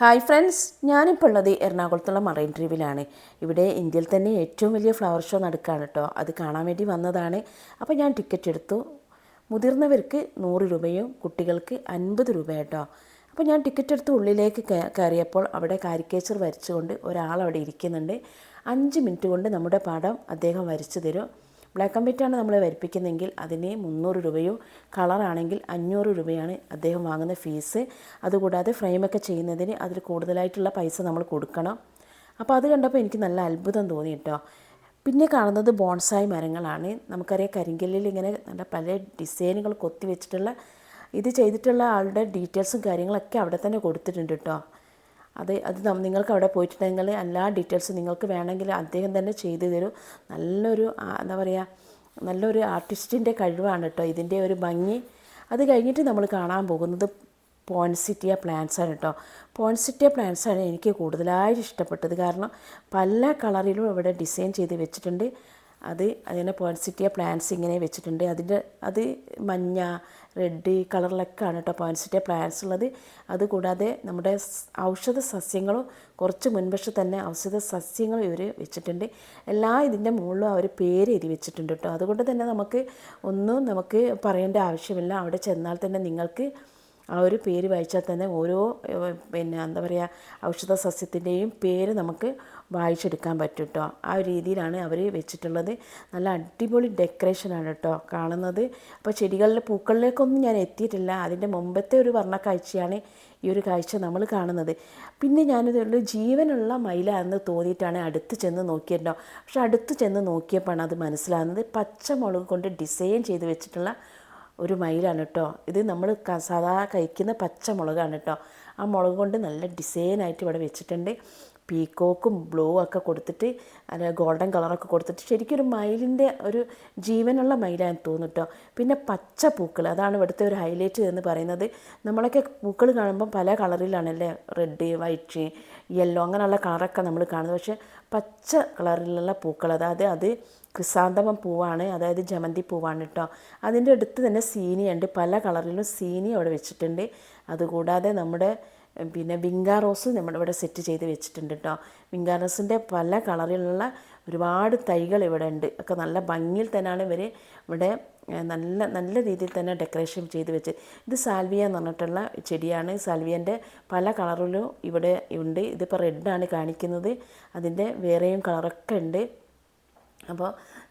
Hi friends ഞാനിപ്പോൾ ഉള്ളത് എറണാകുളത്തുള്ള marine ഡ്രീവിലാണ് ഇവിടെ ഇന്ത്യയിൽ തന്നെ ഏറ്റവും വലിയ ഫ്ലവർ ഷോ നടക്കുകയാണ് കേട്ടോ. അത് കാണാൻ വേണ്ടി വന്നതാണ്. അപ്പോൾ ഞാൻ ടിക്കറ്റ് എടുത്തു. മുതിർന്നവർക്ക് നൂറ് രൂപയും കുട്ടികൾക്ക് അൻപത് രൂപ കേട്ടോ. അപ്പോൾ ഞാൻ ടിക്കറ്റ് എടുത്ത് ഉള്ളിലേക്ക് കയറിയപ്പോൾ അവിടെ കാരിക്കേച്ചർ വരച്ചുകൊണ്ട് ഒരാൾ അവിടെ ഇരിക്കുന്നുണ്ട്. അഞ്ച് മിനിറ്റ് കൊണ്ട് നമ്മുടെ പടം അദ്ദേഹം വരച്ചു തരും. ബ്ലാക്ക് ആൻഡ് വൈറ്റ് വൈറ്റാണ് നമ്മൾ വരപ്പിക്കുന്നതെങ്കിൽ അതിന് മുന്നൂറ് രൂപയോ കളറാണെങ്കിൽ അഞ്ഞൂറ് രൂപയാണ് അദ്ദേഹം വാങ്ങുന്ന ഫീസ് അതുകൂടാതെ ഫ്രെയിമൊക്കെ ചെയ്യുന്നതിന് അതിൽ കൂടുതലായിട്ടുള്ള പൈസ നമ്മൾ കൊടുക്കണം. അപ്പോൾ അത് കണ്ടപ്പോൾ എനിക്ക് നല്ല അത്ഭുതം തോന്നി കേട്ടോ പിന്നെ കാണുന്നത് ബോൺസായി മരങ്ങളാണ്. നമുക്കറിയാം കരിങ്കല്ലിൽ ഇങ്ങനെ നല്ല പല ഡിസൈനുകൾ കൊത്തി വെച്ചിട്ടുള്ള ഇത് ചെയ്തിട്ടുള്ള ആളുടെ ഡീറ്റെയിൽസും കാര്യങ്ങളൊക്കെ അവിടെ തന്നെ കൊടുത്തിട്ടുണ്ട് കേട്ടോ അത് അത് നിങ്ങൾക്ക് അവിടെ പോയിട്ടുണ്ടെങ്കിൽ എല്ലാ ഡീറ്റെയിൽസും നിങ്ങൾക്ക് വേണമെങ്കിൽ അദ്ദേഹം തന്നെ ചെയ്തു തരും. നല്ലൊരു എന്താ പറയുക നല്ലൊരു ആർട്ടിസ്റ്റിന്റെ കഴിവാണ് കേട്ടോ ഇതിന്റെ ഒരു ഭംഗി. അത് കഴിഞ്ഞിട്ട് നമ്മൾ കാണാൻ പോകുന്നത് പോൺസിറ്റിയ പ്ലാന്റ്സ് ആണ് കേട്ടോ പോൺസിറ്റിയ ആണ് എനിക്ക് കൂടുതലായിട്ട് ഇഷ്ടപ്പെട്ടത്. കാരണം പല കളറിലും ഇവിടെ ഡിസൈൻ ചെയ്ത് വെച്ചിട്ടുണ്ട്. അത് അതിനെ പോയിൻസിറ്റിയ പ്ലാന്റ്സ് ഇങ്ങനെ വെച്ചിട്ടുണ്ട്. അതിന്റെ അത് മഞ്ഞ റെഡ് കളറിലൊക്കെയാണ് കേട്ടോ പോയിൻസിറ്റിയ പ്ലാന്റ്സ് ഉള്ളത്. അതുകൂടാതെ നമ്മുടെ ഔഷധ സസ്യങ്ങളും കുറച്ച് മുൻപക്ഷം തന്നെ ഔഷധ സസ്യങ്ങളും ഇവർ വെച്ചിട്ടുണ്ട്. എല്ലാ ഇതിന്റെ മുകളിലും അവർ പേര് എഴുതി വെച്ചിട്ടുണ്ട് കേട്ടോ. അതുകൊണ്ട് തന്നെ നമുക്ക് ഒന്നും നമുക്ക് പറയേണ്ട ആവശ്യമില്ല. അവിടെ ചെന്നാൽ തന്നെ നിങ്ങൾക്ക് ആ ഒരു പേര് വായിച്ചാൽ തന്നെ ഓരോ പിന്നെ എന്താ പറയുക ഔഷധ സസ്യത്തിന്റെയും പേര് നമുക്ക് വായിച്ചെടുക്കാൻ പറ്റും കേട്ടോ ആ ഒരു രീതിയിലാണ് അവർ വെച്ചിട്ടുള്ളത്. നല്ല അടിപൊളി ഡെക്കറേഷനാണ് കേട്ടോ കാണുന്നത്. അപ്പോൾ ചെടികളിലെ പൂക്കളിലേക്കൊന്നും ഞാൻ എത്തിയിട്ടില്ല. അതിന്റെ മുമ്പത്തെ ഒരു വർണ കാഴ്ചയാണ് ഈ ഒരു കാഴ്ച നമ്മൾ കാണുന്നത്. പിന്നെ ഞാനിതൊരു ജീവനുള്ള മൈല എന്ന് തോന്നിയിട്ടാണ് അടുത്ത് ചെന്ന് നോക്കിയിട്ടുണ്ടോ? പക്ഷെ അടുത്ത് ചെന്ന് നോക്കിയപ്പോഴാണ് അത് മനസ്സിലാകുന്നത്. പച്ചമുളക് കൊണ്ട് ഡിസൈൻ ചെയ്ത് വെച്ചിട്ടുള്ള ഒരു മയിലാണ് കേട്ടോ. ഇത് നമ്മൾ സാധാ കഴിക്കുന്ന പച്ചമുളകാണ് കേട്ടോ. ആ മുളക് കൊണ്ട് നല്ല ഡിസൈനായിട്ട് ഇവിടെ വെച്ചിട്ടുണ്ട്. പീക്കോക്കും ബ്ലൂ ഒക്കെ കൊടുത്തിട്ട് അല്ല ഗോൾഡൻ കളറൊക്കെ കൊടുത്തിട്ട് ശരിക്കും ഒരു മയിലിന്റെ ഒരു ജീവനുള്ള മയിലാണെന്ന് തോന്നും കേട്ടോ. പിന്നെ പച്ച പൂക്കൾ അതാണ് ഇവിടുത്തെ ഒരു ഹൈലൈറ്റ് എന്ന് പറയുന്നത്. നമ്മളൊക്കെ പൂക്കൾ കാണുമ്പോൾ പല കളറിലാണല്ലേ? റെഡ് വൈറ്റ് യെല്ലോ അങ്ങനെയുള്ള കളറൊക്കെ നമ്മൾ കാണുന്നത്. പക്ഷേ പച്ച കളറിലുള്ള പൂക്കൾ അതായത് അത് ക്രിസാന്തമം പൂവാണ്. അതായത് ജമന്തി പൂവാണ് കേട്ടോ അതിന്റെ അടുത്ത് തന്നെ സീനിയുണ്ട്. പല കളറിലും സീനി അവിടെ വെച്ചിട്ടുണ്ട്. അതുകൂടാതെ നമ്മുടെ പിന്നെ വിങ്കാ റോസ് നമ്മുടെ ഇവിടെ സെറ്റ് ചെയ്ത് വെച്ചിട്ടുണ്ട് കേട്ടോ വിങ്കാ റോസിന്റെ പല കളറിലുള്ള ഒരുപാട് തൈകൾ ഇവിടെ ഉണ്ട്. ഒക്കെ നല്ല ഭംഗിയിൽ തന്നെയാണ് ഇവർ ഇവിടെ നല്ല നല്ല രീതിയിൽ തന്നെ ഡെക്കറേഷൻ ചെയ്ത് വെച്ച്. ഇത് സാൽവിയ എന്ന് പറഞ്ഞിട്ടുള്ള ചെടിയാണ്. സാൽവിയന്റെ പല കളറിലും ഇവിടെ ഉണ്ട്. ഇതിപ്പോൾ റെഡാണ് കാണിക്കുന്നത്. അതിന്റെ വേറെയും കളറൊക്കെ ഉണ്ട്. അപ്പോൾ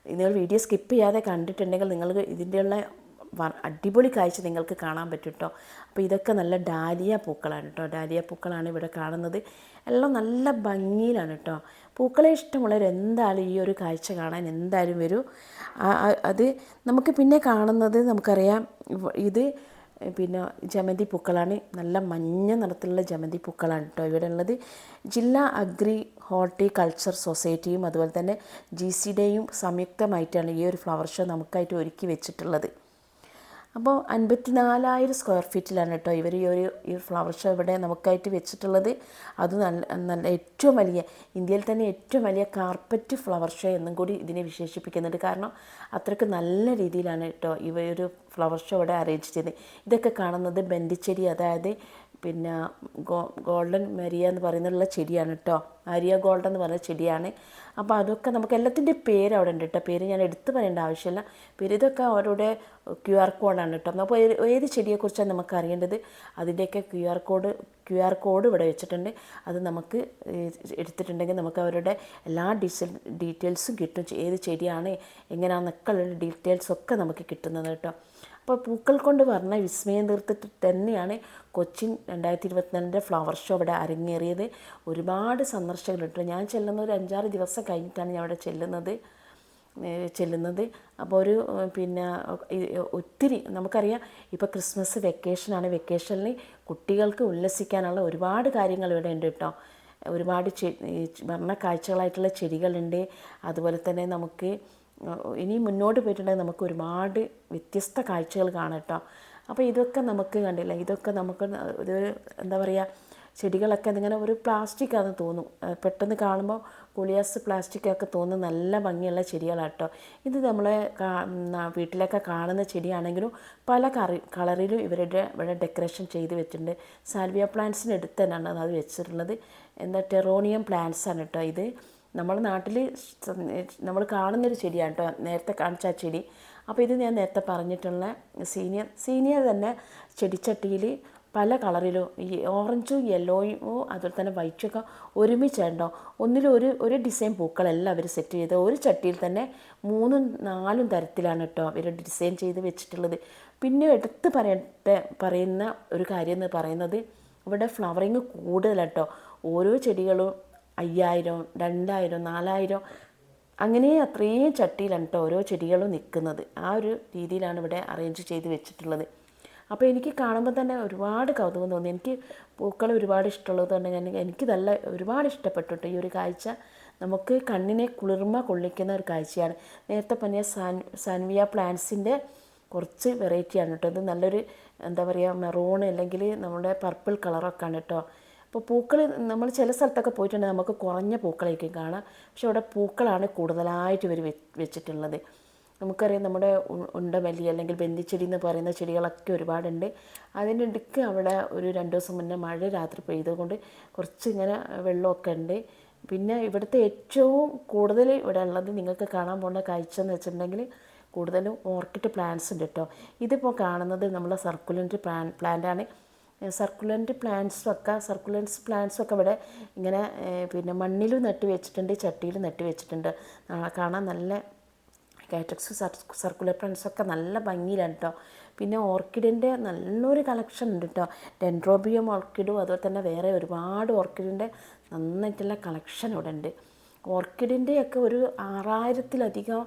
നിങ്ങൾ വീഡിയോ സ്കിപ്പ് ചെയ്യാതെ കണ്ടിട്ടുണ്ടെങ്കിൽ നിങ്ങൾക്ക് ഇതിന്റെയുള്ള അടിപൊളി കാഴ്ച നിങ്ങൾക്ക് കാണാൻ പറ്റും കേട്ടോ. അപ്പോൾ ഇതൊക്കെ നല്ല ഡാലിയ പൂക്കളാണ് കേട്ടോ. ഡാലിയ പൂക്കളാണ് ഇവിടെ കാണുന്നത്. എല്ലാം നല്ല ഭംഗിയിലാണ് കേട്ടോ. പൂക്കളെ ഇഷ്ടമുള്ളവർ എന്തായാലും ഈ ഒരു കാഴ്ച കാണാൻ എന്തായാലും വരും. അത് നമുക്ക് പിന്നെ കാണുന്നത് നമുക്കറിയാം ഇത് പിന്നെ ജമന്തി പൂക്കളാണ്. നല്ല മഞ്ഞ നിറത്തിലുള്ള ജമന്തി പൂക്കളാണ് കേട്ടോ ഇവിടെ ഉള്ളത് ജില്ലാ അഗ്രി ഹോർട്ടികൾച്ചർ സൊസൈറ്റിയും അതുപോലെ തന്നെ ജി സി ഡേയും സംയുക്തമായിട്ടാണ് ഈ ഒരു ഫ്ലവർ ഷോ നമുക്കായിട്ട് ഒരുക്കി വെച്ചിട്ടുള്ളത്. അപ്പോൾ അൻപത്തിനാലായിരം സ്ക്വയർ ഫീറ്റിലാണ് കേട്ടോ ഇവർ ഈ ഒരു ഈ ഫ്ലവർ ഷോ ഇവിടെ നമുക്കായിട്ട് വെച്ചിട്ടുള്ളത്. അത് നല്ല നല്ല ഏറ്റവും വലിയ ഇന്ത്യയിൽ തന്നെ ഏറ്റവും വലിയ കാർപ്പറ്റ് ഫ്ലവർ ഷോ എന്നും കൂടി ഇതിനെ വിശേഷിപ്പിക്കുന്നുണ്ട്. കാരണം അത്രയ്ക്ക് നല്ല രീതിയിലാണ് കേട്ടോ ഇവ ഒരു ഫ്ലവർ ഷോ ഇവിടെ അറേഞ്ച് ചെയ്തത്. ഇതൊക്കെ കാണുന്നത് ബെൻഡിച്ചെടി അതായത് പിന്നെ ഗോ ഗോൾഡൻ മരിയ എന്ന് പറയുന്നുള്ള ചെടിയാണ് കേട്ടോ ആരിയ ഗോൾഡൻ എന്ന് പറയുന്ന ചെടിയാണ്. അപ്പോൾ അതൊക്കെ നമുക്ക് എല്ലാത്തിന്റെ പേര് അവിടെ ഉണ്ട് കേട്ടോ പേര് ഞാൻ എടുത്തു പറയേണ്ട ആവശ്യമില്ല. പേര് ഇതൊക്കെ അവരുടെ ക്യു ആർ കോഡാണ് കേട്ടോ അപ്പോൾ ഏത് ചെടിയെക്കുറിച്ചാണ് നമുക്ക് അറിയേണ്ടത്? അതിന്റെയൊക്കെ Q R code Q R code ഇവിടെ വെച്ചിട്ടുണ്ട്. അത് നമുക്ക് എടുത്തിട്ടുണ്ടെങ്കിൽ നമുക്ക് അവരുടെ എല്ലാ ഡീസൽ ഡീറ്റെയിൽസും കിട്ടും. ഏത് ചെടിയാണ് എങ്ങനെയാണെന്നൊക്കെ ഉള്ള ഡീറ്റെയിൽസൊക്കെ നമുക്ക് കിട്ടുന്നത് കേട്ടോ അപ്പോൾ പൂക്കൾ കൊണ്ട് പറഞ്ഞ വിസ്മയം തീർത്തിട്ട് തന്നെയാണ് കൊച്ചിൻ രണ്ടായിരത്തി ഇരുപത്തിനാലിന്റെ ഫ്ലവർ ഷോ അവിടെ അരങ്ങേറിയത്. ഒരുപാട് സന്ദർശകരുണ്ട്. ഞാൻ ചെല്ലുന്ന ഒരു അഞ്ചാറ് ദിവസം കഴിഞ്ഞിട്ടാണ് ഞാൻ അവിടെ ചെല്ലുന്നത്. ചെല്ലുന്നത്. അപ്പോൾ ഒരു പിന്നെ ഒത്തിരി നമുക്കറിയാം ഇപ്പോൾ ക്രിസ്മസ് വെക്കേഷനാണ്. വെക്കേഷനിൽ കുട്ടികൾക്ക് ഉല്ലസിക്കാനുള്ള ഒരുപാട് കാര്യങ്ങൾ ഇവിടെ ഉണ്ട് കേട്ടോ. ഒരുപാട് ചെ വർണ കാഴ്ചകളായിട്ടുള്ള ചെടികളുണ്ട്. അതുപോലെ തന്നെ നമുക്ക് ഇനി മുന്നോട്ട് പോയിട്ടുണ്ടെങ്കിൽ നമുക്ക് ഒരുപാട് വ്യത്യസ്ത കാഴ്ചകൾ കാണാം കേട്ടോ. അപ്പോൾ ഇതൊക്കെ നമുക്ക് കണ്ടില്ല? ഇതൊക്കെ നമുക്ക് ഒരു എന്താ പറയുക ചെടികളൊക്കെ അതിങ്ങനെ ഒരു പ്ലാസ്റ്റിക് ആണെന്ന് തോന്നും. പെട്ടെന്ന് കാണുമ്പോൾ കുളിയാസ് പ്ലാസ്റ്റിക് ഒക്കെ തോന്നുന്ന നല്ല ഭംഗിയുള്ള ചെടികളാട്ടോ ഇത് നമ്മളെ വീട്ടിലൊക്കെ കാണുന്ന ചെടിയാണെങ്കിലും പല കറി കളറിലും ഇവരുടെ ഇവിടെ ഡെക്കറേഷൻ ചെയ്ത് വെച്ചിട്ടുണ്ട്. സാൽവിയ പ്ലാന്റ്സിന് അടുത്ത് തന്നെയാണ് അത് വെച്ചിട്ടുള്ളത്. എന്താ ടെറോണിയം പ്ലാന്റ്സ് ആണ് കേട്ടോ ഇത്. നമ്മുടെ നാട്ടിൽ നമ്മൾ കാണുന്നൊരു ചെടിയാണ് കേട്ടോ നേരത്തെ കാണിച്ച ആ ചെടി. അപ്പോൾ ഇത് ഞാൻ നേരത്തെ പറഞ്ഞിട്ടുള്ള സീനിയർ സീനിയർ തന്നെ ചെടിച്ചട്ടിയിൽ പല കളറിലും ഈ ഓറഞ്ചും യെല്ലോയും അതുപോലെ തന്നെ വൈറ്റും ഒക്കെ ഒരുമിച്ചുണ്ടോ ഒന്നിലും ഒരു ഒരു ഡിസൈൻ പൂക്കളെല്ലാം അവർ സെറ്റ് ചെയ്ത് ഒരു ചട്ടിയിൽ തന്നെ മൂന്നും നാലും തരത്തിലാണ് കേട്ടോ അവർ ഡിസൈൻ ചെയ്ത് വെച്ചിട്ടുള്ളത്. പിന്നെ എടുത്ത് പറയട്ടെ പറയുന്ന ഒരു കാര്യം എന്ന് പറയുന്നത് ഇവിടെ ഫ്ലവറിങ് കൂടുതലാണ് കേട്ടോ ഓരോ ചെടികളും അയ്യായിരം രണ്ടായിരം നാലായിരം അങ്ങനെ അത്രയും ചട്ടിയിലാണ് കേട്ടോ ഓരോ ചെടികളും നിൽക്കുന്നത്. ആ ഒരു രീതിയിലാണ് ഇവിടെ അറേഞ്ച് ചെയ്ത് വെച്ചിട്ടുള്ളത്. അപ്പോൾ എനിക്ക് കാണുമ്പോൾ തന്നെ ഒരുപാട് കൗതുകം തോന്നി. എനിക്ക് പൂക്കൾ ഒരുപാട് ഇഷ്ടമുള്ളത് കൊണ്ട് ഞാൻ എനിക്ക് നല്ല ഒരുപാട് ഇഷ്ടപ്പെട്ടു ഈ ഒരു കാഴ്ച നമുക്ക് കണ്ണിനെ കുളിർമ കൊള്ളിക്കുന്ന ഒരു കാഴ്ചയാണ്. നേരത്തെ പറഞ്ഞ സാൻ സാൻവിയ പ്ലാന്റ്സിന്റെ കുറച്ച് വെറൈറ്റിയാണ് കേട്ടോ ഇത് നല്ലൊരു എന്താ പറയുക മെറൂൺ അല്ലെങ്കിൽ നമ്മുടെ പർപ്പിൾ കളറൊക്കെ ആണ് കേട്ടോ അപ്പോൾ പൂക്കൾ നമ്മൾ ചില സ്ഥലത്തൊക്കെ പോയിട്ടുണ്ടെങ്കിൽ നമുക്ക് കുറഞ്ഞ പൂക്കളായിരിക്കും കാണാം. പക്ഷെ അവിടെ പൂക്കളാണ് കൂടുതലായിട്ട് ഇവർ വെച്ചിട്ടുള്ളത്. നമുക്കറിയാം നമ്മുടെ ഉണ്ടമല്ലി അല്ലെങ്കിൽ ബന്ധിച്ചെടി എന്ന് പറയുന്ന ചെടികളൊക്കെ ഒരുപാടുണ്ട്. അതിന്റെ ഇടയ്ക്ക് അവിടെ ഒരു രണ്ട് ദിവസം മുന്നേ മഴ രാത്രി പെയ്തുകൊണ്ട് കുറച്ച് ഇങ്ങനെ വെള്ളമൊക്കെ ഉണ്ട്. പിന്നെ ഇവിടുത്തെ ഏറ്റവും കൂടുതൽ ഇവിടെ ഉള്ളത് നിങ്ങൾക്ക് കാണാൻ പോകുന്ന കാഴ്ച എന്ന് വെച്ചിട്ടുണ്ടെങ്കിൽ കൂടുതലും ഓർക്കിഡ് പ്ലാന്റ്സ് ഉണ്ട് കേട്ടോ. ഇതിപ്പോൾ കാണുന്നത് നമ്മളെ സർക്കുലന്റ് പ്ലാൻ പ്ലാന്റാണ്. സർക്കുലന്റ് പ്ലാന്റ്സും ഒക്കെ സർക്കുലൻസ് പ്ലാന്റ്സും ഒക്കെ ഇവിടെ ഇങ്ങനെ പിന്നെ മണ്ണിലും നട്ട് വെച്ചിട്ടുണ്ട് ചട്ടിയിലും നട്ട് വെച്ചിട്ടുണ്ട്. കാണാൻ നല്ല കാറ്റക്സ് സർക്കുലർ പ്ലാന്റ്സൊക്കെ നല്ല ഭംഗിയിലാണ് കേട്ടോ പിന്നെ ഓർക്കിഡിന്റെ നല്ലൊരു കളക്ഷൻ ഉണ്ട് കേട്ടോ ഡെൻഡ്രോബിയം ഓർക്കിഡും അതുപോലെ തന്നെ വേറെ ഒരുപാട് ഓർക്കിഡിന്റെ നന്നായിട്ടുള്ള കളക്ഷൻ ഇവിടെ ഉണ്ട്. ഓർക്കിഡിന്റെയൊക്കെ ഒരു ആറായിരത്തിലധികം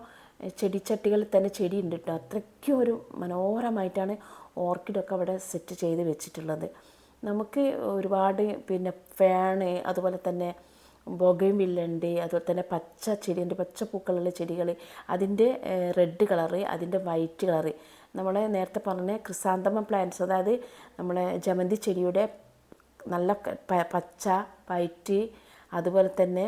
ചെടിച്ചട്ടികളിൽ തന്നെ ചെടി ഉണ്ട് കേട്ടോ അത്രയ്ക്കും ഒരു മനോഹരമായിട്ടാണ് ഓർക്കിഡൊക്കെ അവിടെ സെറ്റ് ചെയ്ത് വെച്ചിട്ടുള്ളത്. നമുക്ക് ഒരുപാട് പിന്നെ ഫാണ് അതുപോലെ തന്നെ ബൊഗയും വില്ലുണ്ട് അതുപോലെ തന്നെ പച്ച ചെടിയുണ്ട് പച്ച പൂക്കളുള്ള ചെടികൾ അതിന്റെ റെഡ് കളറ് അതിന്റെ വൈറ്റ് കളറ്. നമ്മളെ നേരത്തെ പറഞ്ഞ ക്രിസാന്തമ പ്ലാന്റ്സ് അതായത് നമ്മളെ ജമന്തി ചെടിയുടെ നല്ല പച്ച വൈറ്റ് അതുപോലെ തന്നെ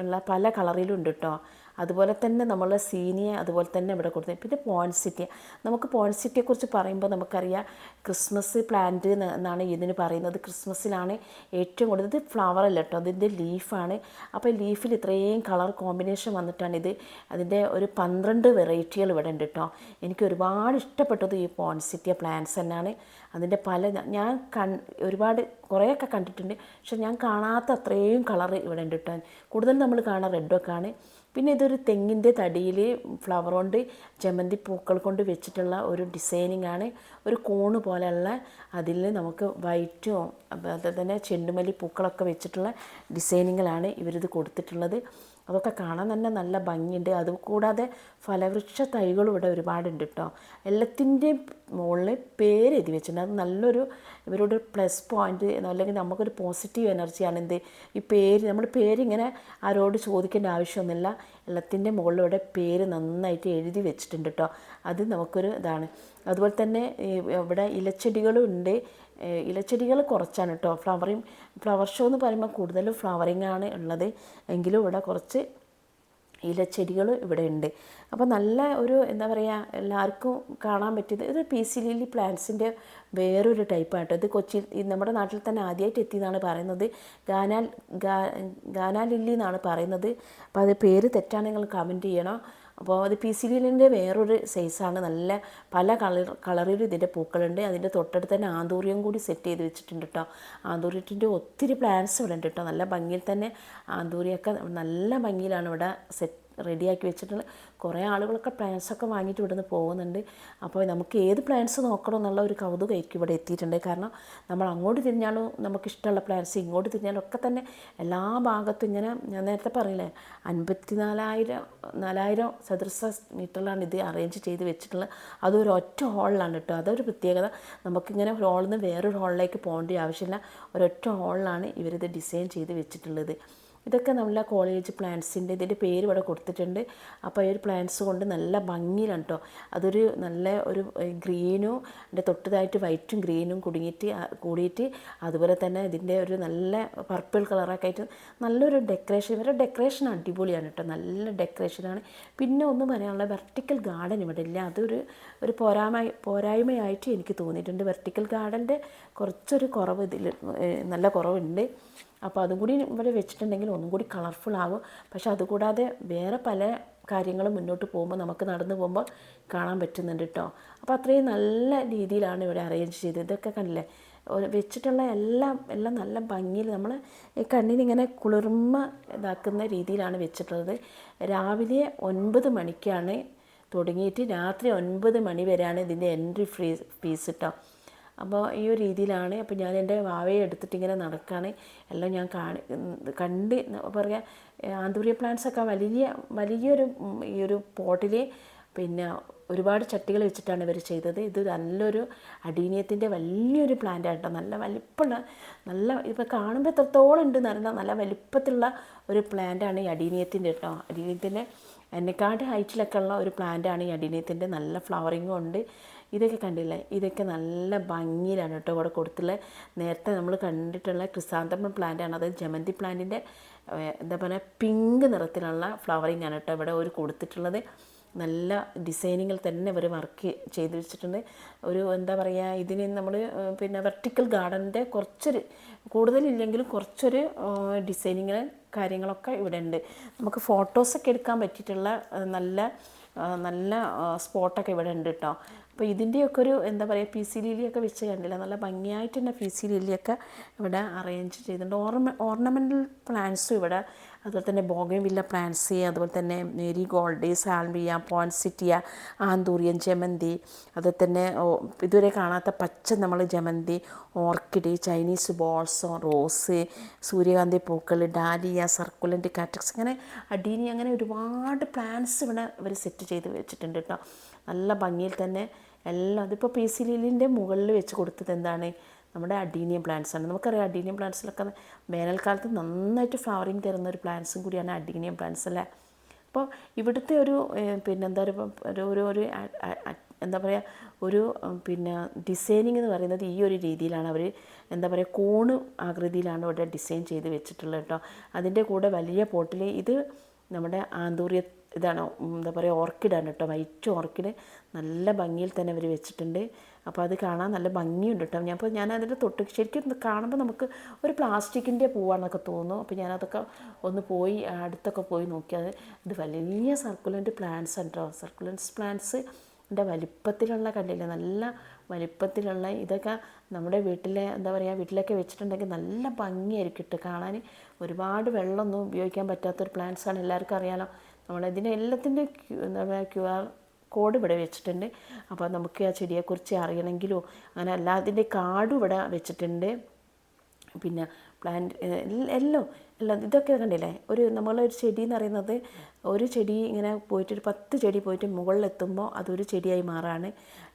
ഉള്ള പല കളറിലുണ്ട് കേട്ടോ അതുപോലെ തന്നെ നമ്മൾ സീനിയ അതുപോലെ തന്നെ ഇവിടെ കൊടുത്തു പിന്നെ പോൺസിറ്റിയ നമുക്ക് പോൺസിറ്റിയെക്കുറിച്ച് പറയുമ്പോൾ നമുക്കറിയാം ക്രിസ്മസ് പ്ലാന്റ് എന്നാണ് ഇതിന് പറയുന്നത്. ക്രിസ്മസിലാണ് ഏറ്റവും കൂടുതൽ ഇത് ഫ്ലവർ അല്ല കേട്ടോ അതിന്റെ ലീഫാണ് അപ്പോൾ ലീഫിൽ ഇത്രയും കളർ കോമ്പിനേഷൻ വന്നിട്ടാണ് ഇത്. അതിന്റെ ഒരു പന്ത്രണ്ട് വെറൈറ്റികൾ ഇവിടെ ഉണ്ട് കേട്ടോ. എനിക്ക് ഒരുപാട് ഇഷ്ടപ്പെട്ടത് ഈ പോൺസിറ്റിയ പ്ലാന്റ്സ് തന്നെയാണ്. അതിന്റെ പല ഞാൻ കൺ ഒരുപാട് കുറേയൊക്കെ കണ്ടിട്ടുണ്ട്. പക്ഷെ ഞാൻ കാണാത്ത അത്രയും കളർ ഇവിടെ ഉണ്ട് കേട്ടോ. കൂടുതൽ നമ്മൾ കാണാൻ റെഡൊക്കെ ആണ്. പിന്നെ ഇതൊരു തെങ്ങിന്റെ തടിയിൽ ഫ്ലവർ കൊണ്ട് ജമന്തി പൂക്കൾ കൊണ്ട് വെച്ചിട്ടുള്ള ഒരു ഡിസൈനിങ് ആണ്. ഒരു കോണ് പോലെയുള്ള അതിൽ നമുക്ക് വൈറ്റോ അതുപോലെ തന്നെ ചെണ്ടുമല്ലി പൂക്കളൊക്കെ വെച്ചിട്ടുള്ള ഡിസൈനിങ്ങിലാണ് ഇവരിത് കൊടുത്തിട്ടുള്ളത്. അതൊക്കെ കാണാൻ തന്നെ നല്ല ഭംഗിയുണ്ട്. അതുകൂടാതെ ഫലവൃക്ഷ തൈകളും ഇവിടെ ഒരുപാടുണ്ട് കേട്ടോ. എല്ലാത്തിന്റെയും മുകളിൽ പേര് എഴുതി വെച്ചിട്ടുണ്ട്. അത് നല്ലൊരു ഇവരുടെ പ്ലസ് പോയിന്റ് അല്ലെങ്കിൽ നമുക്കൊരു പോസിറ്റീവ് എനർജിയാണ് എന്ത് ഈ പേര് നമ്മൾ പേരിങ്ങനെ ആരോട് ചോദിക്കേണ്ട ആവശ്യമൊന്നുമില്ല. എല്ലാത്തിന്റെ മുകളിലൂടെ പേര് നന്നായിട്ട് എഴുതി വെച്ചിട്ടുണ്ട് കേട്ടോ. അത് നമുക്കൊരു ഇതാണ്. അതുപോലെ തന്നെ ഇവിടെ ഇലച്ചെടികളും ഉണ്ട്. ഇലച്ചെടികൾ കുറച്ചാണ് കേട്ടോ. ഫ്ലവറിങ് ഫ്ലവർ ഷോ എന്ന് പറയുമ്പോൾ കൂടുതലും ഫ്ലവറിങ് ആണ് ഉള്ളത്. എങ്കിലും ഇവിടെ കുറച്ച് ഇലച്ചെടികൾ ഇവിടെ ഉണ്ട്. അപ്പോൾ നല്ല ഒരു എന്താ പറയുക എല്ലാവർക്കും കാണാൻ പറ്റിയത് ഇത് പി സി ലില്ലി പ്ലാന്റ്സിന്റെ വേറൊരു ടൈപ്പാട്ടോ ഇത് കൊച്ചി നമ്മുടെ നാട്ടിൽ തന്നെ ആദ്യമായിട്ട് എത്തിയെന്നാണ് പറയുന്നത്. ഗാനാൽ ഗാ ഗാനാലില്ലി എന്നാണ് പറയുന്നത്. അപ്പോൾ അത് പേര് തെറ്റാണെങ്കിൽ കമന്റ് ചെയ്യണം. അപ്പോൾ അത് പി സി ലീലിന്റെ വേറൊരു സൈസാണ് നല്ല പല കളർ കളറിലും ഇതിന്റെ പൂക്കളുണ്ട്. അതിന്റെ തൊട്ടടുത്ത് തന്നെ ആന്തൂറിയം കൂടി സെറ്റ് ചെയ്ത് വെച്ചിട്ടുണ്ട് കേട്ടോ ആന്തൂറിയത്തിന്റെ ഒത്തിരി പ്ലാന്റ്സ് ഇവിടെ ഉണ്ട് കേട്ടോ നല്ല ഭംഗിയിൽ തന്നെ ആന്തൂരിയൊക്കെ നല്ല ഭംഗിയിലാണ് ഇവിടെ സെറ്റ് റെഡിയാക്കി വെച്ചിട്ടുള്ള കുറേ ആളുകളൊക്കെ പ്ലാൻസൊക്കെ വാങ്ങിയിട്ട് ഇവിടുന്ന് പോകുന്നുണ്ട്. അപ്പോൾ നമുക്ക് ഏത് പ്ലാൻസ് നോക്കണം എന്നുള്ള ഒരു കൗതുകമായിരിക്കും ഇവിടെ എത്തിയിട്ടുണ്ട്. കാരണം നമ്മൾ അങ്ങോട്ട് തിരിഞ്ഞാലും നമുക്ക് ഇഷ്ടമുള്ള പ്ലാൻസ് ഇങ്ങോട്ട് തിരിഞ്ഞാലും ഒക്കെ തന്നെ എല്ലാ ഭാഗത്തും ഇങ്ങനെ ഞാൻ നേരത്തെ പറഞ്ഞില്ലേ അൻപത്തി നാലായിരം നാലായിരം ചതുരശ്ര മീറ്ററിലാണ് ഇത് അറേഞ്ച് ചെയ്ത് വെച്ചിട്ടുള്ളത്. അതൊരു ഒറ്റ ഹോളിലാണ് കേട്ടോ. അതൊരു പ്രത്യേകത. നമുക്കിങ്ങനെ ഹോളിൽ നിന്ന് വേറൊരു ഹാളിലേക്ക് പോകേണ്ട ആവശ്യമില്ല. ഒരൊറ്റ ഹോളിലാണ് ഇവരിത് ഡിസൈൻ ചെയ്ത് വെച്ചിട്ടുള്ളത്. ഇതൊക്കെ നമ്മളെ കോളേജ് പ്ലാന്റ്സിന്റെ ഇതിന്റെ പേര് ഇവിടെ കൊടുത്തിട്ടുണ്ട്. അപ്പോൾ ഈ ഒരു പ്ലാന്റ്സ് കൊണ്ട് നല്ല ഭംഗിയിലാണ് കേട്ടോ അതൊരു നല്ല ഒരു ഗ്രീനും അതിന്റെ തൊട്ടതായിട്ട് വൈറ്റും ഗ്രീനും കുടുങ്ങിയിട്ട് കൂടിയിട്ട് അതുപോലെ തന്നെ ഇതിന്റെ ഒരു നല്ല പർപ്പിൾ കളറൊക്കെ ആയിട്ട് നല്ലൊരു ഡെക്കറേഷൻ ഇവരുടെ ഡെക്കറേഷൻ അടിപൊളിയാണ് കേട്ടോ നല്ല ഡെക്കറേഷനാണ്. പിന്നെ ഒന്നും പറയാനുള്ള വെർട്ടിക്കൽ ഗാർഡൻ ഇവിടെ ഇല്ല. അതൊരു ഒരു പോരായ്മ പോരായ്മയായിട്ട് എനിക്ക് തോന്നിയിട്ടുണ്ട്. വെർട്ടിക്കൽ ഗാർഡന്റെ കുറച്ചൊരു കുറവ് ഇതിൽ നല്ല കുറവുണ്ട്. അപ്പോൾ അതും കൂടി ഇവിടെ വെച്ചിട്ടുണ്ടെങ്കിൽ ഒന്നും കൂടി കളർഫുൾ ആവും. പക്ഷേ അതുകൂടാതെ വേറെ പല കാര്യങ്ങളും മുന്നോട്ട് പോകുമ്പോൾ നമുക്ക് നടന്നു പോകുമ്പോൾ കാണാൻ പറ്റുന്നുണ്ട് കേട്ടോ അപ്പോൾ അത്രയും നല്ല രീതിയിലാണ് ഇവിടെ അറേഞ്ച് ചെയ്തത്. ഇതൊക്കെ കണ്ടില്ലേ? വെച്ചിട്ടുള്ള എല്ലാം എല്ലാം നല്ല ഭംഗിയിൽ നമ്മൾ കണ്ണിനിങ്ങനെ കുളിർമ ഇതാക്കുന്ന രീതിയിലാണ് വെച്ചിട്ടുള്ളത്. രാവിലെ ഒൻപത് മണിക്കാണ് തുടങ്ങിയിട്ട് രാത്രി ഒൻപത് മണി വരെയാണ് ഇതിന്റെ എൻട്രി ഫ്രീ ഫീസ് കേട്ടോ അപ്പോൾ ഈ ഒരു രീതിയിലാണ് അപ്പോൾ ഞാൻ എന്റെ വാവയെ എടുത്തിട്ട് ഇങ്ങനെ നടക്കുകയാണ് എല്ലാം ഞാൻ കാണി കണ്ട് പറയുക ആന്തൂരിയ പ്ലാന്റ്സ് ഒക്കെ വലിയ വലിയൊരു ഈ ഒരു പോട്ടിൽ പിന്നെ ഒരുപാട് ചട്ടികൾ വെച്ചിട്ടാണ് ഇവർ ചെയ്തത്. ഇത് നല്ലൊരു അടീനിയത്തിന്റെ വലിയൊരു പ്ലാന്റ് ആട്ടോ. നല്ല വലിപ്പമുള്ള നല്ല ഇപ്പോൾ കാണുമ്പോൾ എത്രത്തോളം ഉണ്ട് നല്ല നല്ല വലിപ്പത്തിലുള്ള ഒരു പ്ലാന്റാണ് ഈ അടീനിയത്തിന്റെ കേട്ടോ അടീനിയത്തിന്റെ എന്നെക്കാട് ഹൈറ്റിലൊക്കെ ഉള്ള ഒരു പ്ലാന്റാണ് ഈ അടീനിയത്തിന്റെ നല്ല ഫ്ലവറിങ്ങും ഉണ്ട്. ഇതൊക്കെ കണ്ടില്ലേ? ഇതൊക്കെ നല്ല ഭംഗിയിലാണ് കേട്ടോ ഇവിടെ കൊടുത്തുള്ള നേരത്തെ നമ്മൾ കണ്ടിട്ടുള്ള ക്രിസാന്തമ പ്ലാന്റാണ് അതായത് ജമന്തി പ്ലാന്റിന്റെ എന്താ പറയുക പിങ്ക് നിറത്തിലുള്ള ഫ്ലവറിങ് ആണ് കേട്ടോ ഇവിടെ ഒരു കൊടുത്തിട്ടുള്ളത്. നല്ല ഡിസൈനിങ്ങിൽ തന്നെ ഇവർ വർക്ക് ചെയ്ത് വെച്ചിട്ടുണ്ട്. ഒരു എന്താ പറയുക ഇതിന് നമ്മൾ പിന്നെ വെർട്ടിക്കൽ ഗാർഡന്റെ കുറച്ചൊരു കൂടുതലില്ലെങ്കിലും കുറച്ചൊരു ഡിസൈനിങ്ങിൽ കാര്യങ്ങളൊക്കെ ഇവിടെ ഉണ്ട്. നമുക്ക് ഫോട്ടോസൊക്കെ എടുക്കാൻ പറ്റിയിട്ടുള്ള നല്ല നല്ല സ്പോട്ടൊക്കെ ഇവിടെ ഉണ്ട് കേട്ടോ. അപ്പോൾ ഇതിന്റെയൊക്കെ ഒരു എന്താ പറയുക പി സി ലീലിയൊക്കെ വെച്ച് കണ്ടില്ല? നല്ല ഭംഗിയായിട്ട് തന്നെ പി സി ലീലിയൊക്കെ ഇവിടെ അറേഞ്ച് ചെയ്തിട്ടുണ്ട്. ഓർമ ഓർണമെന്റൽ പ്ലാന്റ്സും ഇവിടെ. അതുപോലെ തന്നെ ബോഗൻ വില്ല പ്ലാന്റ്സ് അതുപോലെ തന്നെ marigold salvia poinsettia anthurium ജമന്തി അതുപോലെ തന്നെ ഇതുവരെ കാണാത്ത പച്ച നമ്മൾ ജമന്തി ഓർക്കിഡ് ചൈനീസ് ബോൾസോ റോസ് സൂര്യകാന്തി പൂക്കൾ ഡാലിയ സർക്കുലന്റ് കാറ്റക്സ് അങ്ങനെ അടീനി അങ്ങനെ ഒരുപാട് പ്ലാന്റ്സ് ഇവിടെ ഇവർ സെറ്റ് ചെയ്ത് വെച്ചിട്ടുണ്ട് കേട്ടോ. നല്ല ഭംഗിയിൽ തന്നെ എല്ലാം അതിപ്പോൾ പി സി ലില്ലിന്റെ മുകളിൽ വെച്ച് കൊടുത്തത് എന്താണ്? നമ്മുടെ അഡീനിയം പ്ലാന്റ്സ് ആണ്. നമുക്കറിയാം അഡീനിയം പ്ലാന്റ്സിലൊക്കെ വേനൽക്കാലത്ത് നന്നായിട്ട് ഫ്ലവറിങ് തരുന്ന ഒരു പ്ലാന്റ്സും കൂടിയാണ് അഡീനിയം പ്ലാന്റ്സ് അല്ലേ? അപ്പോൾ ഇവിടുത്തെ ഒരു പിന്നെന്താ പറയുക ഒരു ഒരു എന്താ പറയുക ഒരു പിന്നെ ഡിസൈനിങ് എന്ന് പറയുന്നത് ഈ ഒരു രീതിയിലാണ്. അവർ എന്താ പറയുക കോണ് ആകൃതിയിലാണ് ഇവിടെ ഡിസൈൻ ചെയ്ത് വെച്ചിട്ടുള്ളത് കേട്ടോ. അതിന്റെ കൂടെ വലിയ പോട്ടിൽ ഇത് നമ്മുടെ ആന്തൂറിയ ഇതാണ് എന്താ പറയുക ഓർക്കിഡാണ് കേട്ടോ. വൈറ്റ് ഓർക്കിഡ് നല്ല ഭംഗിയിൽ തന്നെ അവർ വെച്ചിട്ടുണ്ട്. അപ്പോൾ അത് കാണാൻ നല്ല ഭംഗിയുണ്ട് കേട്ടോ. ഞാൻ അപ്പോൾ ഞാൻ അതിന്റെ തൊട്ട് ശരിക്കും കാണുമ്പോൾ നമുക്ക് ഒരു പ്ലാസ്റ്റിക്കിന്റെ പൂവാണെന്നൊക്കെ തോന്നും അപ്പോൾ ഞാനതൊക്കെ ഒന്ന് പോയി അടുത്തൊക്കെ പോയി നോക്കിയാൽ ഇത് വലിയ സർക്കുലന്റ് പ്ലാന്റ്സ് ആണ് സർക്കുലൻസ് പ്ലാന്റ്സ് എന്റെ വലിപ്പത്തിലുള്ള കണ്ടില്ല നല്ല വലിപ്പത്തിലുള്ള ഇതൊക്കെ നമ്മുടെ വീട്ടിലെ എന്താ പറയുക വീട്ടിലൊക്കെ വെച്ചിട്ടുണ്ടെങ്കിൽ നല്ല ഭംഗിയായിരിക്കും കേട്ടോ കാണാൻ. ഒരുപാട് വെള്ളമൊന്നും ഉപയോഗിക്കാൻ പറ്റാത്തൊരു പ്ലാന്റ്സാണ് എല്ലാവർക്കും അറിയാലോ. നമ്മളിതിന്റെ എല്ലാത്തിന്റെ ക്യു ആർ കോഡ് ഇവിടെ വെച്ചിട്ടുണ്ട്. അപ്പോൾ നമുക്ക് ആ ചെടിയെക്കുറിച്ച് അറിയണമെങ്കിലോ അങ്ങനെ എല്ലാത്തിന്റെ കാർഡും ഇവിടെ വെച്ചിട്ടുണ്ട്. പിന്നെ പ്ലാന്റ് എല്ലാം എല്ലാം ഇതൊക്കെ കണ്ടില്ലേ? ഒരു നമ്മളൊരു ചെടി എന്ന് പറയുന്നത് ഒരു ചെടി ഇങ്ങനെ പോയിട്ട് ഒരു പത്ത് ചെടി പോയിട്ട് മുകളിലെത്തുമ്പോൾ അതൊരു ചെടിയായി മാറാണ്.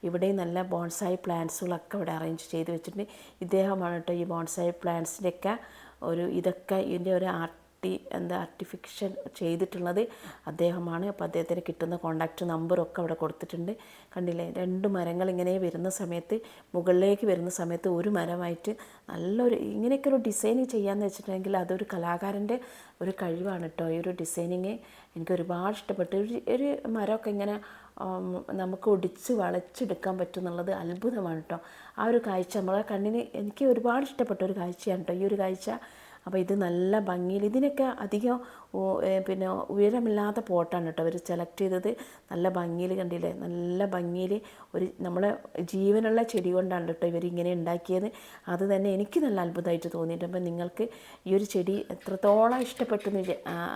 ഇവിടെയും നല്ല ബോൺസായി പ്ലാന്റ്സുകളൊക്കെ ഇവിടെ അറേഞ്ച് ചെയ്ത് വെച്ചിട്ടുണ്ട്. ഇദ്ദേഹമാണ് കേട്ടോ ഈ ബോൺസായി പ്ലാന്റ്സിന്റെയൊക്കെ ഒരു ഇതൊക്കെ ഇതിന്റെ ഒരു ആർട്ടി എന്താ ആർട്ടിഫിക്ഷൻ ചെയ്തിട്ടുള്ളത് അദ്ദേഹമാണ്. അപ്പോൾ അദ്ദേഹത്തിന് കിട്ടുന്ന കോണ്ടാക്റ്റ് നമ്പറൊക്കെ അവിടെ കൊടുത്തിട്ടുണ്ട്. കണ്ടില്ലേ? രണ്ട് മരങ്ങൾ ഇങ്ങനെ വരുന്ന സമയത്ത് മുകളിലേക്ക് വരുന്ന സമയത്ത് ഒരു മരമായിട്ട് നല്ലൊരു ഇങ്ങനെയൊക്കെ ഒരു ഡിസൈൻ ചെയ്യാമെന്ന് വെച്ചിട്ടുണ്ടെങ്കിൽ അതൊരു കലാകാരന്റെ ഒരു കഴിവാണ് കേട്ടോ. ഈ ഒരു ഡിസൈനിങ് എനിക്ക് ഒരുപാട് ഇഷ്ടപ്പെട്ടു. ഒരു ഒരു മരമൊക്കെ ഇങ്ങനെ നമുക്ക് ഒടിച്ച് വളച്ചെടുക്കാൻ പറ്റും എന്നുള്ളത് അത്ഭുതമാണ് കേട്ടോ ആ ഒരു കാഴ്ച നമ്മളെ കണ്ണിന് എനിക്ക് ഒരുപാട് ഇഷ്ടപ്പെട്ട ഒരു കാഴ്ചയാണ് കേട്ടോ ഈ ഒരു കാഴ്ച അപ്പോൾ ഇത് നല്ല ഭംഗിയിൽ ഇതിനൊക്കെ അധികം പിന്നെ ഉയരമില്ലാത്ത പോട്ടാണ് കേട്ടോ അവർ സെലക്ട് ചെയ്തത്. നല്ല ഭംഗിയിൽ കണ്ടില്ലേ? നല്ല ഭംഗിയിൽ ഒരു നമ്മളെ ജീവനുള്ള ചെടി കൊണ്ടാണ് കേട്ടോ ഇവരിങ്ങനെ ഉണ്ടാക്കിയത്. അത് തന്നെ എനിക്ക് നല്ല അത്ഭുതമായിട്ട് തോന്നിയിട്ട് അപ്പം നിങ്ങൾക്ക് ഈ ഒരു ചെടി എത്രത്തോളം ഇഷ്ടപ്പെട്ടു എന്ന്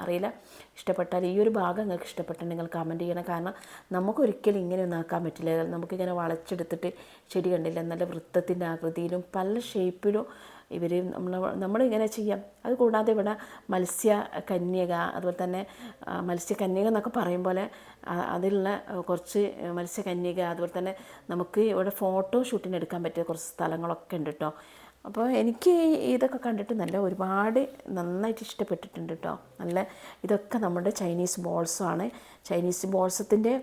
അറിയില്ല. ഇഷ്ടപ്പെട്ടാൽ ഈ ഒരു ഭാഗം നിങ്ങൾക്ക് ഇഷ്ടപ്പെട്ടാൽ നിങ്ങൾ കമന്റ് ചെയ്യണം. കാരണം നമുക്കൊരിക്കലും ഇങ്ങനെ ഒന്നും ആക്കാൻ പറ്റില്ല. നമുക്കിങ്ങനെ വളച്ചെടുത്തിട്ട് ചെടി കണ്ടില്ല? നല്ല വൃത്തത്തിന്റെ ആകൃതിയിലും പല ഷേപ്പിലും ഇവർ നമ്മൾ നമ്മളിങ്ങനെ ചെയ്യാം. അത് കൂടാതെ ഇവിടെ മത്സ്യ കന്യക അതുപോലെ തന്നെ മത്സ്യ മത്സ്യകന്യക എന്നൊക്കെ പറയും പോലെ അതിലുള്ള കുറച്ച് മത്സ്യകന്യക അതുപോലെ തന്നെ നമുക്ക് ഇവിടെ ഫോട്ടോ ഷൂട്ടിന് എടുക്കാൻ പറ്റിയ കുറച്ച് സ്ഥലങ്ങളൊക്കെ ഉണ്ട് കേട്ടോ അപ്പോൾ എനിക്ക് ഇതൊക്കെ കണ്ടിട്ട് നല്ല ഒരുപാട് നന്നായിട്ട് ഇഷ്ടപ്പെട്ടിട്ടുണ്ട് കേട്ടോ നല്ല ഇതൊക്കെ നമ്മുടെ ചൈനീസ് ബോൾസാണ്. ചൈനീസ് ബോൾസത്തിന്റെ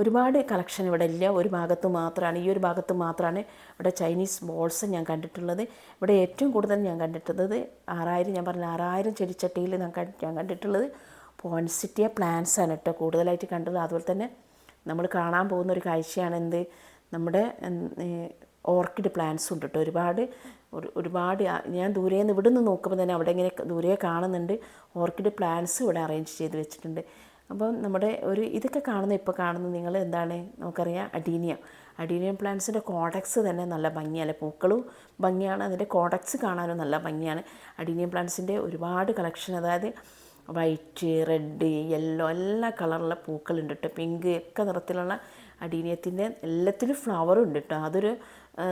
ഒരുപാട് കളക്ഷൻ ഇവിടെ ഇല്ല. ഒരു ഭാഗത്ത് മാത്രമാണ് ഈ ഒരു ഭാഗത്ത് മാത്രമാണ് ഇവിടെ ചൈനീസ് ബോൾസ് ഞാൻ കണ്ടിട്ടുള്ളത്. ഇവിടെ ഏറ്റവും കൂടുതൽ ഞാൻ കണ്ടിട്ടുള്ളത് ആറായിരം ഞാൻ പറഞ്ഞ ആറായിരം ചെടിച്ചട്ടിയിൽ ഞാൻ കണ്ടിട്ടുള്ളത് പോൺസിറ്റിയ പ്ലാന്റ്സ് ആണ് കേട്ടോ കൂടുതലായിട്ട് കണ്ടത്. അതുപോലെ തന്നെ നമ്മൾ കാണാൻ പോകുന്ന ഒരു കാഴ്ചയാണ് എന്ത്? നമ്മുടെ ഓർക്കിഡ് പ്ലാന്റ്സ് ഉണ്ട് കേട്ടോ. ഒരുപാട് ഒരു ഒരുപാട് ഞാൻ ദൂരെ നിന്ന് ഇവിടെ നിന്ന് നോക്കുമ്പോൾ തന്നെ അവിടെ ഇങ്ങനെ ദൂരെ കാണുന്നുണ്ട്. ഓർക്കിഡ് പ്ലാന്റ്സ് ഇവിടെ അറേഞ്ച് ചെയ്ത് വെച്ചിട്ടുണ്ട്. അപ്പോൾ നമ്മുടെ ഒരു ഇതൊക്കെ കാണുന്ന ഇപ്പോൾ കാണുന്ന നിങ്ങൾ എന്താണ്? നമുക്കറിയാം അഡീനിയം. അഡീനിയം പ്ലാന്റ്സിന്റെ കോഡക്സ് തന്നെ നല്ല ഭംഗിയാണ്. പൂക്കളും ഭംഗിയാണ്. അതിന്റെ കോഡക്സ് കാണാനും നല്ല ഭംഗിയാണ്. അഡീനിയം പ്ലാന്റ്സിന്റെ ഒരുപാട് കളക്ഷൻ അതായത് വൈറ്റ് റെഡ് യെല്ലോ എല്ലാ കളറുള്ള പൂക്കളുണ്ട് കേട്ടോ. പിങ്ക് ഒക്കെ നിറത്തിലുള്ള അടീനിയത്തിന്റെ എല്ലാത്തിലും ഫ്ലവറും ഉണ്ട് കേട്ടോ. അതൊരു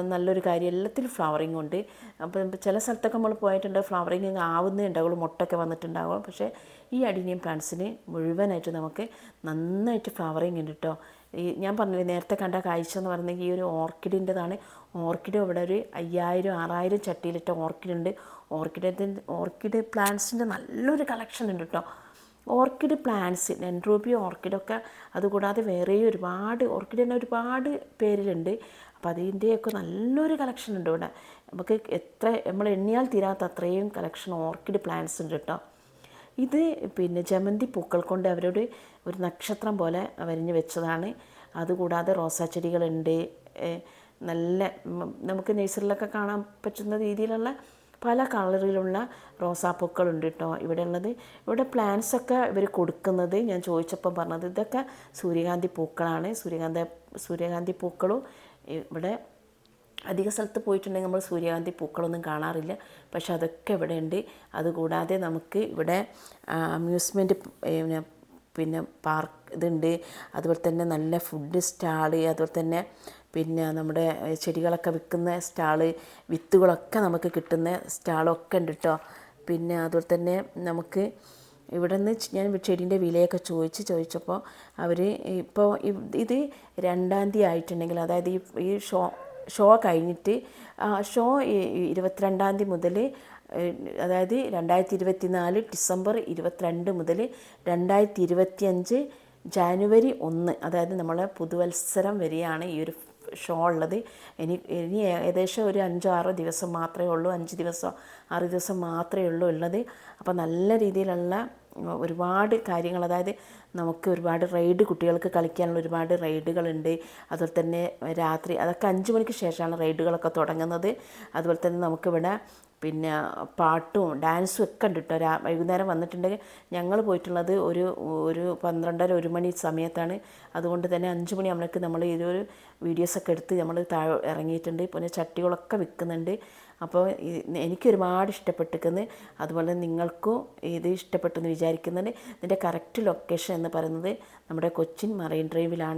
നല്ലൊരു കാര്യം. എല്ലാത്തിലും ഫ്ലവറിങ് ഉണ്ട്. അപ്പം ചില സ്ഥലത്തൊക്കെ നമ്മൾ പോയിട്ടുണ്ട്. ഫ്ലവറിങ് ആവുന്നേ ഉണ്ടാവുള്ളൂ. മുട്ടൊക്കെ വന്നിട്ടുണ്ടാവും പക്ഷേ ഈ അഡീനിയം പ്ലാന്റ്സിന് മുഴുവനായിട്ട് നമുക്ക് നന്നായിട്ട് ഫ്ലവറിങ് ഉണ്ട് കേട്ടോ ഈ ഞാൻ പറഞ്ഞില്ലേ നേരത്തെ കണ്ട കാഴ്ച എന്ന് പറയുന്നത് ഈ ഒരു ഓർക്കിഡിന്റെതാണ്. ഓർക്കിഡ് ഇവിടെ ഒരു അയ്യായിരം ആറായിരം ചട്ടിയിലിട്ട ഓർക്കിഡ് ഉണ്ട്. ഓർക്കിഡിന്റെ ഓർക്കിഡ് പ്ലാന്റ്സിന്റെ നല്ലൊരു കളക്ഷൻ ഉണ്ട് കേട്ടോ ഓർക്കിഡ് പ്ലാന്റ്സ് നെൻട്രോബി ഓർക്കിഡൊക്കെ അതുകൂടാതെ വേറെയും ഒരുപാട് ഓർക്കിഡ് തന്നെ ഒരുപാട് പേരിലുണ്ട്. അപ്പോൾ അതിന്റെയൊക്കെ നല്ലൊരു കളക്ഷൻ ഉണ്ട് ഇവിടെ. നമുക്ക് എത്ര നമ്മൾ എണ്ണിയാൽ തീരാത്ത അത്രയും കളക്ഷൻ ഓർക്കിഡ് പ്ലാന്റ്സ് ഉണ്ട് കേട്ടോ ഇത് പിന്നെ ജമന്തി പൂക്കൾ കൊണ്ട് അവരോട് ഒരു നക്ഷത്രം പോലെ വരിഞ്ഞ് വെച്ചതാണ്. അതുകൂടാതെ റോസാ ചെടികളുണ്ട്. ഏ, നല്ല നമുക്ക് നേഴ്സറിലൊക്കെ കാണാൻ പറ്റുന്ന രീതിയിലുള്ള പല കളറിലുള്ള റോസാപ്പൂക്കളുണ്ട് കേട്ടോ ഇവിടെ ഉള്ളത് ഇവിടെ പ്ലാന്റ്സൊക്കെ ഇവർ കൊടുക്കുന്നത് ഞാൻ ചോദിച്ചപ്പോൾ പറഞ്ഞത് ഇതൊക്കെ സൂര്യകാന്തി പൂക്കളാണ്. സൂര്യകാന്ത സൂര്യകാന്തി പൂക്കളും ഇവിടെ അധിക സ്ഥലത്ത് പോയിട്ടുണ്ടെങ്കിൽ നമ്മൾ സൂര്യകാന്തി പൂക്കളൊന്നും കാണാറില്ല. പക്ഷെ അതൊക്കെ ഇവിടെ ഉണ്ട് അതുകൂടാതെ നമുക്ക് ഇവിടെ അമ്യൂസ്മെന്റ് പിന്നെ പിന്നെ പാർക്ക് ഇതുണ്ട്. അതുപോലെ തന്നെ നല്ല ഫുഡ് സ്റ്റാൾ അതുപോലെ തന്നെ പിന്നെ നമ്മുടെ ചെടികളൊക്കെ വിൽക്കുന്ന സ്റ്റാൾ വിത്തുകളൊക്കെ നമുക്ക് കിട്ടുന്ന സ്റ്റാളൊക്കെ ഉണ്ട് കേട്ടോ പിന്നെ അതുപോലെ തന്നെ നമുക്ക് ഇവിടെ നിന്ന് ഞാൻ ചെടീന്റെ വിലയൊക്കെ ചോദിച്ച് ചോദിച്ചപ്പോൾ അവർ ഇപ്പോൾ ഇത് രണ്ടാം തീയതി ആയിട്ടുണ്ടെങ്കിൽ അതായത് ഈ ഈ ഷോ ഷോ കഴിഞ്ഞിട്ട് ഷോ ഇരുപത്തിരണ്ടാം തീയതി മുതൽ അതായത് രണ്ടായിരത്തി ഇരുപത്തി നാല് ഡിസംബർ ഇരുപത്തിരണ്ട് മുതൽ രണ്ടായിരത്തി ഇരുപത്തി അഞ്ച് ജാനുവരി ഒന്ന് അതായത് നമ്മളെ പുതുവത്സരം വരെയാണ് ഈ ഒരു ഷോ ഉള്ളത്. ഇനി ഇനി ഏകദേശം ഒരു അഞ്ചോ ആറോ ദിവസം മാത്രമേ ഉള്ളൂ അഞ്ച് ദിവസം ആറ് ദിവസം മാത്രമേ ഉള്ളൂ ഉള്ളത്. അപ്പോൾ നല്ല രീതിയിലുള്ള ഒരുപാട് കാര്യങ്ങൾ അതായത് നമുക്ക് ഒരുപാട് റൈഡ് കുട്ടികൾക്ക് കളിക്കാനുള്ള ഒരുപാട് റൈഡുകളുണ്ട്. അതുപോലെ തന്നെ രാത്രി അതൊക്കെ അഞ്ച് മണിക്ക് ശേഷമാണ് റൈഡുകളൊക്കെ തുടങ്ങുന്നത്. അതുപോലെ തന്നെ നമുക്കിവിടെ പിന്നെ പാട്ടും ഡാൻസും ഒക്കെ ഉണ്ട് കേട്ടോ. രാ വൈകുന്നേരം വന്നിട്ടുണ്ടെങ്കിൽ ഞങ്ങൾ പോയിട്ടുള്ളത് ഒരു ഒരു പന്ത്രണ്ടര ഒരു മണി സമയത്താണ്. അതുകൊണ്ട് തന്നെ അഞ്ച് മണി നമ്മൾക്ക് നമ്മൾ ഇതൊരു വീഡിയോസൊക്കെ എടുത്ത് നമ്മൾ താഴെ ഇറങ്ങിയിട്ടുണ്ട്. പിന്നെ ചട്ടികളൊക്കെ വിൽക്കുന്നുണ്ട്. അപ്പോൾ എനിക്കൊരുപാട് ഇഷ്ടപ്പെട്ടിരിക്കുന്നത്. അതുപോലെ നിങ്ങൾക്കും ഇത് ഇഷ്ടപ്പെട്ടെന്ന് വിചാരിക്കുന്നുണ്ട്. ഇതിന്റെ കറക്റ്റ് ലൊക്കേഷൻ എന്ന് പറയുന്നത് നമ്മുടെ കൊച്ചിൻ മറൈൻ ഡ്രൈവിലാണ്